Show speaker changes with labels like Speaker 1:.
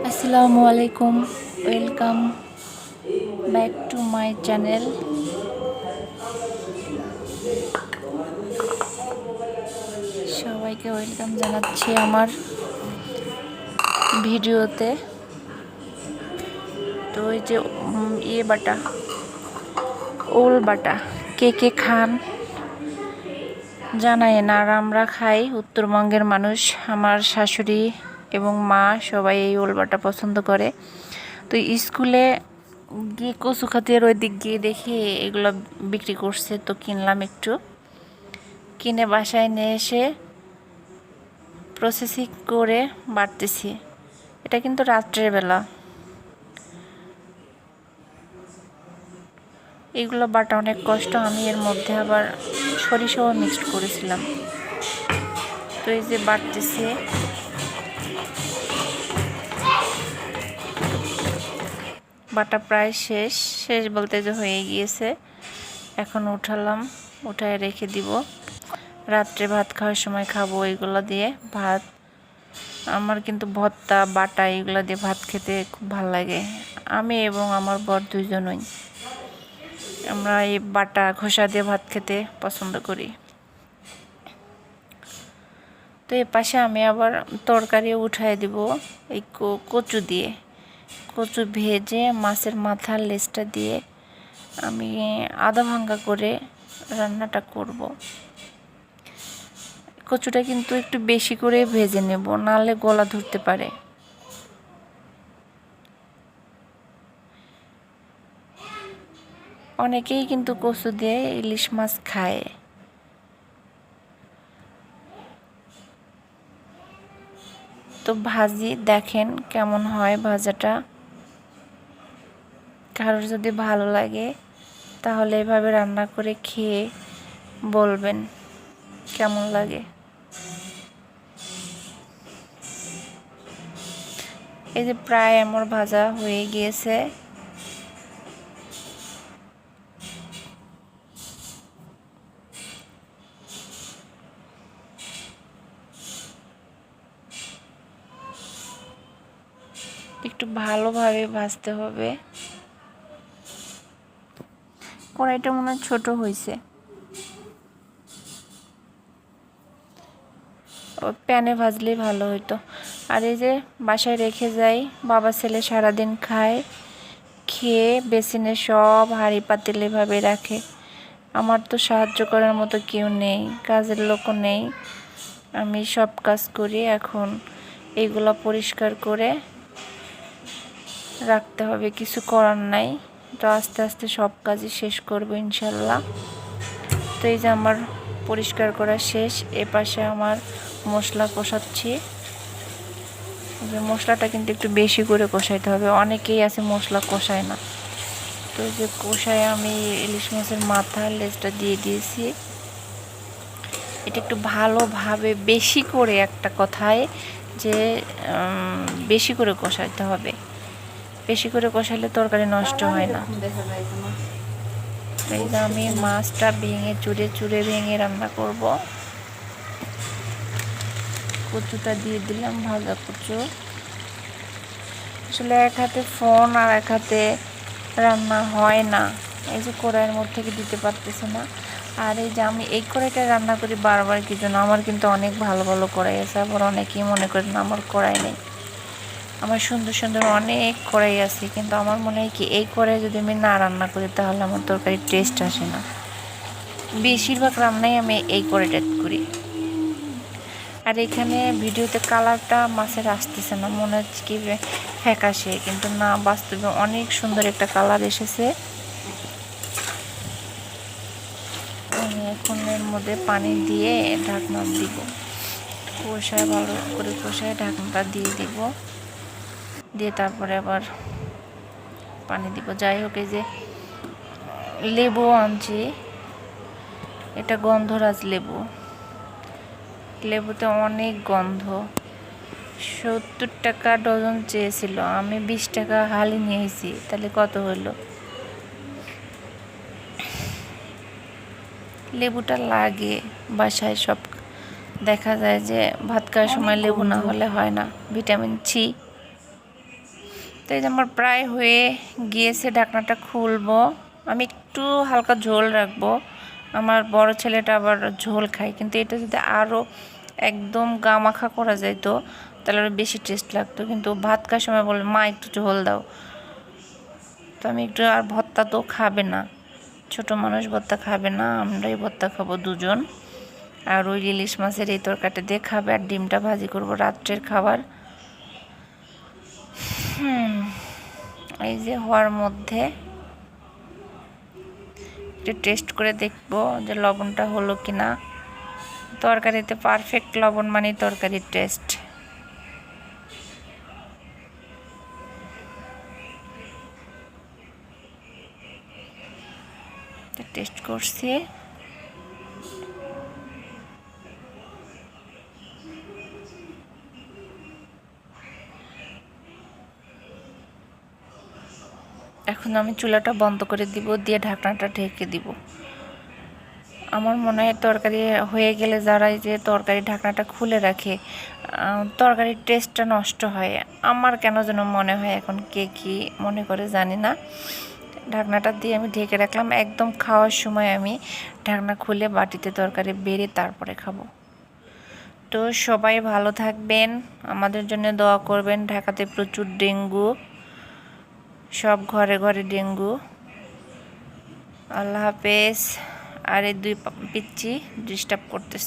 Speaker 1: আসসালামু আলাইকুম, welcome back to my channel. সবাইকে ওয়েলকাম জানাচ্ছি আমার ভিডিওতে। তো ওই যে ইয়ে বাটা, ওল বাটা, কে কে খান? জানায় না, আর আমরা খাই। উত্তরবঙ্গের মানুষ, আমার শাশুড়ি এবং মা সবাই এই ওলবাটা পছন্দ করে। তো স্কুলে গিয়ে কচু খাতের ওই দিক গিয়ে দেখি এগুলো বিক্রি করছে, তো কিনলাম একটু। কিনে বাসায় নিয়ে এসে প্রসেসিং করে বাড়তেছি। এটা কিন্তু রাত্রের বেলা। এগুলো বাটা অনেক কষ্ট, আমি এর মধ্যে আবার সরিষাও মিক্সড করেছিলাম। তো এই যে বাড়তেছে। বাটা প্রায় শেষ। শেষ বলতে যে হয়ে গিয়েছে। এখন উঠালাম, উঠায় রেখে দিব। রাত্রে ভাত খাওয়ার সময় খাব এগুলো দিয়ে, ভাত। আমার কিন্তু ভর্তা, বাটা এগুলো দিয়ে ভাত খেতে খুব ভালো লাগে। আমি এবং আমার বর দুজনই আমরা এই বাটা, খোসা দিয়ে ভাত খেতে পছন্দ করি। তো এর পাশে আমি আবার তরকারি উঠাই দিব, এই কচু দিয়ে। কচু ভেজে মাছের মাথার লেজটা দিয়ে আমি আধা ভাঙ্গা করে রান্নাটা করব। কচুটা কিন্তু একটু বেশি করে ভেজে নেব, নাহলে গলা ধরতে পারে। অনেকেই কিন্তু কচু দিয়ে ইলিশ মাছ খায়। তো ভাজি, দেখেন কেমন হয় ভাজাটা। কারোর যদি ভালো লাগে, তাহলে এভাবে রান্না করে খেয়ে বলবেন কেমন লাগে। এই যে প্রায় আমার ভাজা হয়ে গিয়েছে। একটু ভালোভাবে ভাজতে হবে। কড়াইটা মনে হয় ছোট হয়েছে প্যানে ভাজলেই ভালো হতো আর এই যে বাসায় রেখে যাই, বাবা ছেলে সারাদিন খায়, খেয়ে বেসিনে সব হাঁড়ি পাতিল এভাবে রাখে। আমার তো সাহায্য করার মতো কেউ নেই, কাজের লোকও নেই। আমি সব কাজ করি এখন। এইগুলো পরিষ্কার করে রাখতে হবে, কিছু করার নাই। তো আস্তে আস্তে সব কাজই শেষ করব ইনশাল্লাহ। তো এই যে আমার পরিষ্কার করা শেষ, এ পাশে আমার মশলা কষাচ্ছি। যে মশলাটা কিন্তু একটু বেশি করে কষাইতে হবে, অনেকেই আছে মশলা কষায় না। তো যে কষায় আমি ইলিশ মাছের মাথা লেজটা দিয়ে দিয়েছি। এটা একটু ভালোভাবে বেশি করে একটা কথায় যে বেশি করে কষাইতে হবে। বেশি করে কষাইলে তরকারি নষ্ট হয় না। এই যে আমি মাছটা ভেঙে চুড়ে চুড়ে ভেঙে রান্না করব। কচুটা দিয়ে দিলাম, ভাজা কচু। আসলে এক হাতে ফোন আর এক হাতে রান্না হয় না। এই যে কড়াইয়ের মধ্যে থেকে দিতে পারতেছে না। আর এই যে আমি এই কড়াইটা রান্না করি বারবার, কি জন্য? আমার কিন্তু অনেক ভালো ভালো কড়াই আছে, আবার অনেকেই মনে করেন আমার কড়াই নেই। আমার সুন্দর সুন্দর অনেক কড়াই আছে, কিন্তু আমার মনে হয় কি এই কড়াই যদি আমি না রান্না করি তাহলে আমার তরকারির টেস্ট আসে না। বেশিরভাগ রান্নাই আমি এই কড়াইটা করি। আর এখানে ভিডিওতে কালারটা মাছের আসতেছে না, মনে হচ্ছে কি ফ্যাকাশে, কিন্তু না, বাস্তবে অনেক সুন্দর একটা কালার এসেছে। আমি এখন এর মধ্যে পানি দিয়ে ঢাকনা দিব। কষায় ভালো করে কষায় ঢাকনাটা দিয়ে দিব। দিয়ে তারপরে আবার পানি দিব। যাই হোক এই যে লেবু আনছি। এটা গন্ধরাজ লেবু। লেবুতে অনেক গন্ধ। সত্তর টাকা ডজন চেয়েছিল। আমি বিশ টাকা হালি নিয়েছি তাহলে কত হলো? লেবুটা লাগে বাসায়। সব দেখা যায় যে ভাত খাওয়ার সময় লেবু না হলে হয় না। Vitamin C. তো এই যে আমার প্রায় হয়ে গিয়েছে, ঢাকনাটা খুলবো। আমি একটু হালকা ঝোল রাখব। আমার বড় ছেলেটা আবার ঝোল খায়, কিন্তু এটা যদি আরও একদম গামাখা করা যেত তাহলে আরও বেশি টেস্ট লাগতো। কিন্তু ভাত খাওয়ার সময় বলে মা, একটু ঝোল দাও। তো আমি একটু, আর ভত্তা তো খাবে না। ছোট মানুষ ভত্তা খাবে না, আমরাই ভত্তা খাব দুজন। আর ওই ইলিশ মাছের এই তরকারিটা দিয়ে খাবে, আর ডিমটা ভাজি করব রাত্রের খাবার। হুম, এই যে হওয়ার মধ্যে একটু টেস্ট করে দেখব যে লবণটা হলো কি না তরকারিতে পারফেক্ট লবণ মানে তরকারির টেস্ট টেস্ট করছি। এখন আমি চুলাটা বন্ধ করে দিব, দিয়ে ঢাকনাটা ঢেকে দিব। আমার মনে হয় তরকারি হয়ে গেলে যারা যে তরকারি ঢাকনাটা খুলে রাখে তরকারির টেস্টটা নষ্ট হয়। আমার কেন যেন মনে হয় এখন কে কী মনে করে জানি না। ঢাকনাটা দিয়ে আমি ঢেকে রাখলাম, একদম খাওয়ার সময় আমি ঢাকনা খুলে বাটিতে তরকারি বেড়ে তারপরে খাব। তো সবাই ভালো থাকবেন, আমাদের জন্য দোয়া করবেন, ঢাকাতে প্রচুর ডেঙ্গু। সব ঘরে ঘরে ডেঙ্গু। আল্লাহ হাফেজ। আর এই দুই পিচ্ছি ডিস্টার্ব করতেছে।